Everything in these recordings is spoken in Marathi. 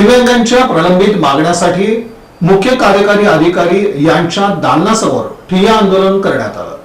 दिव्यांगांच्या प्रलंबित मागण्यासाठी मुख्य कार्यकारी अधिकारी यांच्या दालनासमोर ठिय्या आंदोलन करण्यात आलं.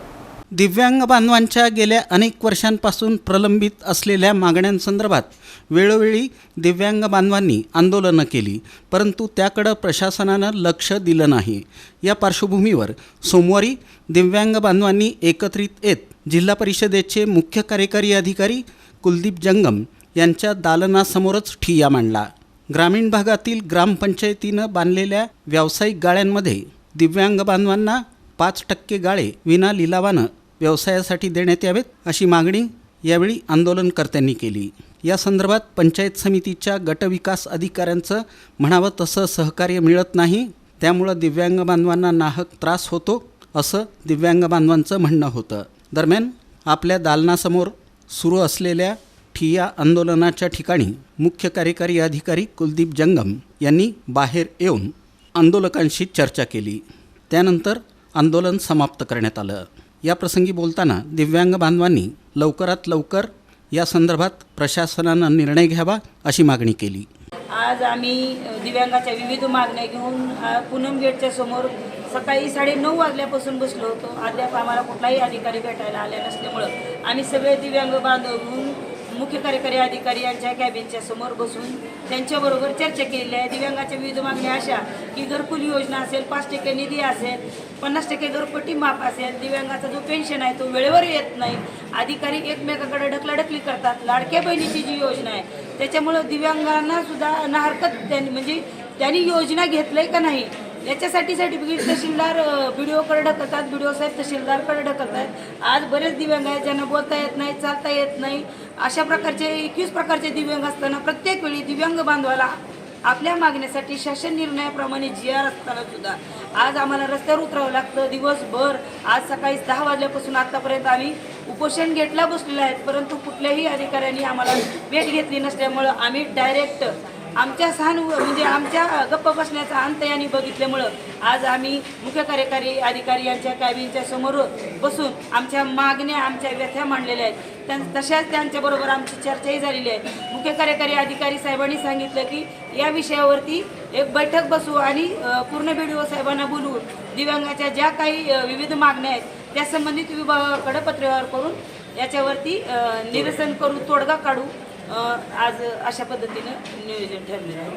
दिव्यांग बांधवांच्या गेल्या अनेक वर्षांपासून प्रलंबित असलेल्या मागण्यांसंदर्भात वेळोवेळी दिव्यांग बांधवांनी आंदोलनं केली परंतु त्याकडं प्रशासनानं लक्ष दिलं नाही. या पार्श्वभूमीवर सोमवारी दिव्यांग बांधवांनी एकत्रित येत जिल्हा परिषदेचे मुख्य कार्यकारी अधिकारी कुलदीप जंगम यांच्या दालनासमोरच ठिय्या मांडला. ग्रामीण भागातील ग्रामपंचायतीनं बांधलेल्या व्यावसायिक गाळ्यांमध्ये दिव्यांग बांधवांना पाच टक्के गाळे विना लिलावानं व्यवसायासाठी देण्यात यावेत अशी मागणी यावेळी आंदोलनकर्त्यांनी केली. या संदर्भात पंचायत समितीच्या गटविकास अधिकाऱ्यांचं म्हणावं तसं सहकार्य मिळत नाही त्यामुळं दिव्यांग बांधवांना नाहक त्रास होतो असं दिव्यांग बांधवांचं म्हणणं होतं. दरम्यान आपल्या दालनासमोर सुरू असलेल्या ठिय्या आंदोलनाच्या ठिकाणी मुख्य कार्यकारी अधिकारी कुलदीप जंगम यांनी बाहेर येऊन आंदोलकांशी चर्चा केली. त्यानंतर आंदोलन समाप्त करण्यात आलं. याप्रसंगी बोलताना दिव्यांग बांधवांनी लवकरात लवकर या संदर्भात प्रशासनानं निर्णय घ्यावा अशी मागणी केली. आज आम्ही दिव्यांगाच्या विविध मागण्या घेऊन पूनम गेटच्या समोर सकाळी साडेनऊ वाजल्यापासून बसलो होतो. अद्याप आम्हाला कुठलाही अधिकारी भेटायला आले नसल्यामुळं आम्ही सगळे दिव्यांग बांधव घेऊन मुख्य कार्यकारी अधिकारी यांच्या कॅबिनच्या समोर बसून त्यांच्याबरोबर चर्चा केलेली आहे. दिव्यांगाच्या विविध मागण्या अशा की घरकुल योजना असेल पाच टक्के निधी असेल पन्नास टक्के घरपट्टी माफ असेल दिव्यांगाचा जो पेन्शन आहे तो वेळेवर येत नाही. अधिकारी एकमेकाकडे ढकलाढकली करतात. लाडक्या बहिणीची जी योजना आहे त्याच्यामुळं दिव्यांगांना सुद्धा नाहरकत त्यांनी म्हणजे त्यांनी योजना घेतलंय का नाही? याच्यासाठी सर्टिफिकेट तहसीलदार व्हिडिओकडे ढकलतात व्हिडिओ साहेब तहसीलदारकडे ढकलतात आज बरेच दिव्यांग आहेत ज्यांना बोलता येत नाही चालता येत नाही. अशा प्रकारचे एकवीस प्रकारचे दिव्यांग असताना प्रत्येक वेळी दिव्यांग बांधवाला आपल्या मागण्यासाठी शासन निर्णयाप्रमाणे जी आर असताना सुद्धा. आज आम्हाला रस्त्यावर उतरावं लागतं. दिवसभर आज सकाळी दहा वाजल्यापासून आतापर्यंत आम्ही उपोषण गेटला बसलेलो आहेत परंतु कुठल्याही अधिकाऱ्यांनी आम्हाला भेट घेतली नसल्यामुळं आम्ही डायरेक्ट आमच्या सहानु म्हणजे आमच्या गप्प बसण्याचा अंत यांनी बघितल्यामुळं आज आम्ही मुख्य कार्यकारी अधिकारी यांच्या कॅबिनच्या समोर बसून आमच्या मागण्या आमच्या व्यथ्या मांडलेल्या आहेत. त्यां तशाच त्यांच्याबरोबर आमची चर्चाही झालेली आहे. मुख्य कार्यकारी अधिकारी साहेबांनी सांगितलं की या विषयावरती एक बैठक बसू आणि पूर्ण बी साहेबांना बोलवून दिव्यांगाच्या ज्या काही विविध मागण्या आहेत त्या संबंधित विभागाकडे पत्रव्यवहार करून याच्यावरती निरसन करू तोडगा काढू आज अशा पद्धतीनं नियोजन ठरलेलं आहे.